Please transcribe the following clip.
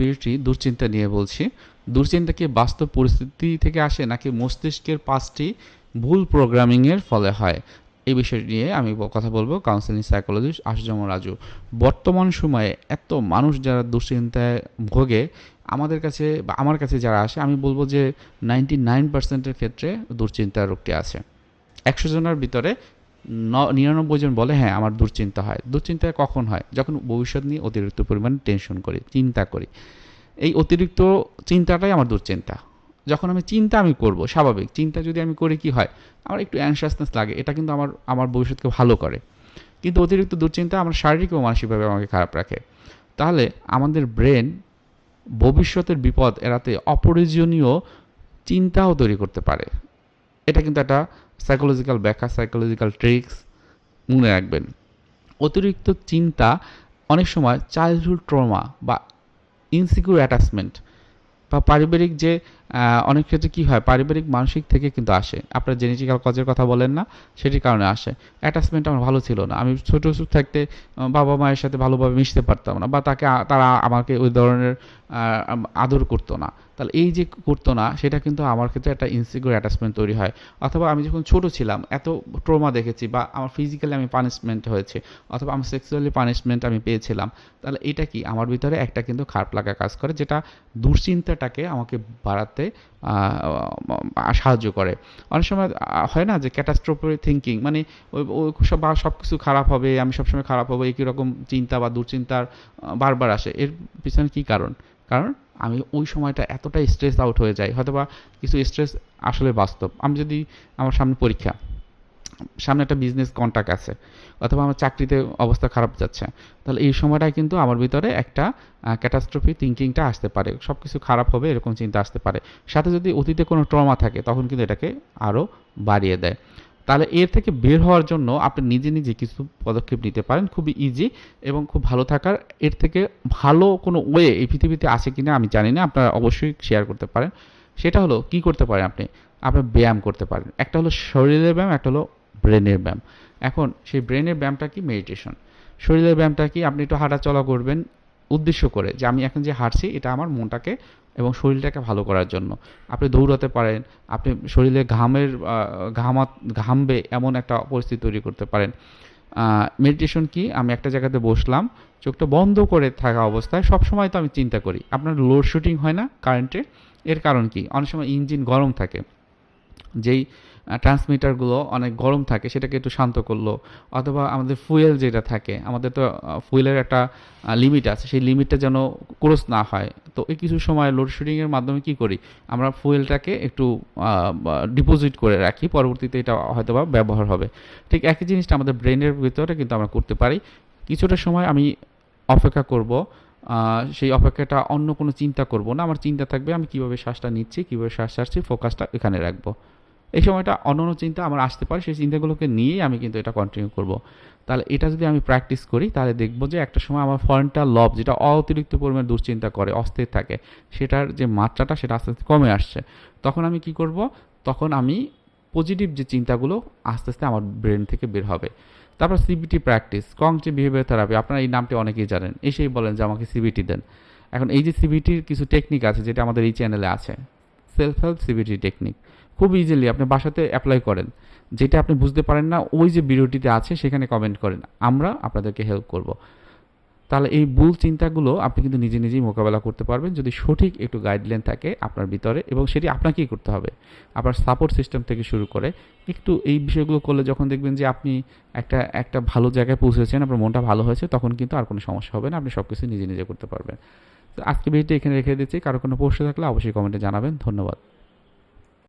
ভিডিওটি দুশ্চিন্তা নিয়ে বলছি। দুশ্চিন্তা কি বাস্তব পরিস্থিতি থেকে আসে নাকি মস্তিষ্কের পাঁচটি ভুল প্রোগ্রামিংয়ের ফলে হয়? এই বিষয় নিয়ে আমি কথা বলব কাউন্সিলিং সাইকোলজিস্ট আশুজামা রাজু। বর্তমান সময়ে এত মানুষ যারা দুশ্চিন্তায় ভোগে, আমাদের কাছে বা আমার কাছে যারা আসে, আমি বলব যে নাইনটি নাইন পার্সেন্টের ক্ষেত্রে দুশ্চিন্তার রোগটি আছে। একশো জনের ভিতরে নিরানব্বই জন বলে হ্যাঁ আমার দুশ্চিন্তা হয়। দুশ্চিন্তা কখন হয়? যখন ভবিষ্যৎ নিয়ে অতিরিক্ত পরিমাণে টেনশন করি, চিন্তা করি। এই অতিরিক্ত চিন্তাটাই আমার দুশ্চিন্তা। যখন আমি চিন্তা আমি করব, স্বাভাবিক। চিন্তা যদি আমি করি, কি হয়? আমার একটু অ্যানশাসনেস লাগে। এটা কিন্তু আমার আমার ভবিষ্যৎকে ভালো করে। কিন্তু অতিরিক্ত দুশ্চিন্তা আমার শারীরিক ও মানসিকভাবে আমাকে খারাপ রাখে। তাহলে আমাদের ব্রেন ভবিষ্যতের বিপদ এড়াতে অপ্রয়োজনীয় চিন্তাও তৈরি করতে পারে। এটা কিন্তু একটা সাইকোলজিক্যাল ব্যাখ্যা সাইকোলজিক্যাল ট্রিক্স মনে রাখবেন। অতিরিক্ত চিন্তা অনেক সময় চাইল্ডহুড ট্রমা বা ইনসিকিউর অ্যাটাচমেন্ট বা পারিবারিক যে অনেক ক্ষেত্রে কী হয়, পারিবারিক মানসিক থেকে কিন্তু আসে। আপনার জেনেটিক্যাল কজের কথা বলেন না, সেটির কারণে আসে। অ্যাটাচমেন্ট আমার ভালো ছিল না। আমি ছোটো থাকতে বাবা মায়ের সাথে ভালোভাবে মিশতে পারতাম না বা তাকে, তারা আমাকে ওই ধরনের আদর করতো না। তাহলে এই যে করতো না, সেটা কিন্তু আমার ক্ষেত্রে একটা ইনসিকিউর অ্যাটাচমেন্ট তৈরি হয়। অথবা আমি যখন ছোট ছিলাম, এত ট্রোমা দেখেছি বা আমার ফিজিক্যালি আমি পানিশমেন্ট হয়েছে, অথবা আমার সেক্সুয়ালি পানিশমেন্ট আমি পেয়েছিলাম, তাহলে এটা কি? আমার ভিতরে একটা কিন্তু খারাপ লাগা কাজ করে, যেটা দুশ্চিন্তাটাকে আমাকে বাড়াতে আহ, সাহায্য করে। অনেক সময় হয় না যে ক্যাটাস্ট্রোফি থিঙ্কিং মানে ওই ওই সব সব কিছু খারাপ হবে আমি সবসময় খারাপ হব একই রকম চিন্তা বা দুশ্চিন্তার বারবার আসে। এর পিছনে কী কারণ? কারণ আমি ওই সময়টা এতটা স্ট্রেস আউট হয়ে যাই হয়তোবা কিছু স্ট্রেস আসলে বাস্তব। আমি যদি আমার সামনে পরীক্ষা সামনে একটা বিজনেস কন্ট্যাক্ট আছে, অথবা আমার চাকরিতে অবস্থা খারাপ যাচ্ছে, তাহলে এই সময়টায় কিন্তু আমার ভিতরে একটা ক্যাটাস্ট্রফি থিঙ্কিংটা আসতে পারে সব কিছু খারাপ হবে এরকম চিন্তা আসতে পারে। সাথে যদি অতীতে কোনো ট্রমা থাকে, তখন কিন্তু এটাকে আরও বাড়িয়ে দেয়। তাহলে এর থেকে বের হওয়ার জন্য আপনি নিজে নিজে কিছু পদক্ষেপ নিতে পারেন, খুবই ইজি এবং খুব ভালো থাকার। এর থেকে ভালো কোনো ওয়ে এই পৃথিবীতে আছে কিনা আমি জানি না, আপনারা অবশ্যই শেয়ার করতে পারেন। সেটা হলো, কি করতে পারেন আপনি? আপনি ব্যায়াম করতে পারেন। একটা হলো শরীরের ব্যায়াম, একটা হলো ব্রেনের ব্যায়াম। এখন সেই ব্রেনের ব্যায়ামটা কি? মেডিটেশন। শরীরের ব্যায়ামটা কি? আপনি একটু হাঁটাচলা করবেন। উদ্দেশ্য করে যে আমি এখন যে হাঁটছি, এটা আমার মনটাকে এবং শরীরটাকে ভালো করার জন্য। আপনি দৌড়াতে পারেন, আপনি শরীরে ঘামের ঘামা ঘামবে এমন একটা পরিস্থিতি তৈরি করতে পারেন। মেডিটেশন কি? আমি একটা জায়গাতে বসলাম, চোখটা বন্ধ করে থাকা অবস্থায় সব সময় তো আমি চিন্তা করি। আপনার লোডশেডিং হয় না কারেন্টে এর কারণ কি? অনেক সময় ইঞ্জিন গরম থাকে। যেই ট্রান্সমিটারগুলো অনেক গরম থাকে সেটাকে একটু শান্ত করল। অথবা আমাদের ফুয়েল যেটা থাকে, আমাদের তো ফুয়েলের একটা লিমিট আছে, সেই লিমিটটা যেন ক্রস না হয়। তো এই কিছু সময় লোডশেডিংয়ের মাধ্যমে কি করি? আমরা ফুয়েলটাকে একটু ডিপোজিট করে রাখি, পরবর্তীতে এটা হয়তোবা ব্যবহার হবে। ঠিক একই জিনিসটা আমাদের ব্রেনের ভিতরে কিন্তু আমরা করতে পারি। কিছুটা সময় আমি অপেক্ষা করব সেই অপেক্ষাটা অন্য কোনো চিন্তা করব না। আমার চিন্তা থাকবে আমি কীভাবে শ্বাসটা নিচ্ছি, কীভাবে শ্বাস ছাড়ছি ফোকাসটা এখানে রাখব। এই সময়টা অন্য অন্য চিন্তা আমার আসতে পারে, সেই চিন্তাগুলোকে নিয়েই আমি কিন্তু এটা কন্টিনিউ করব। তাহলে এটা যদি আমি প্র্যাকটিস করি, তাহলে দেখব যে একটা সময় আমার ফরেনটাল লব যেটা অতিরিক্ত পরিমাণে দুশ্চিন্তা করে, অস্থির থাকে, সেটার যে মাত্রাটা সেটা আস্তে আস্তে কমে আসছে। তখন আমি কি করব? তখন আমি পজিটিভ যে চিন্তাগুলো আস্তে আস্তে আমার ব্রেন থেকে বের হবে। তারপর CBT practice cognitive behaviour therapy আপনারা এই নামটি অনেকেই জানেন, এসেই বলেন যে আমাকে সিবিটি দেন। এখন এই যে সিবিটির কিছু টেকনিক আছে, যেটা আমাদের এই চ্যানেলে আছে সেলফ হেল্প সিবিটি টেকনিক খুব ইজিলি আপনি বাসাতে অ্যাপ্লাই করেন। যেটা আপনি বুঝতে পারেন না, ওই যে ভিডিওটিতে আছে সেখানে কমেন্ট করেন। আমরা আপনাদেরকে হেল্প করব। তাহলে এই ভুল চিন্তাগুলো আপনি কিন্তু নিজে নিজেই মোকাবেলা করতে পারবেন। যদি সঠিক একটু গাইডলাইন থাকে আপনার ভিতরে এবং সেটি আপনাকেই করতে হবে। আপনার সাপোর্ট সিস্টেম থেকে শুরু করে একটু এই বিষয়গুলো করলে যখন দেখবেন যে আপনি একটা একটা ভালো জায়গায় পৌঁছেছেন, আপনার মনটা ভালো হয়েছে, তখন কিন্তু আর কোনো সমস্যা হবে না। আপনি সব কিছু নিজে নিজে করতে পারবেন। তো আজকে ভিডিওটি এখানে রেখে দিচ্ছি। কারও কোনো প্রশ্ন থাকলে অবশ্যই কমেন্টে জানাবেন। ধন্যবাদ।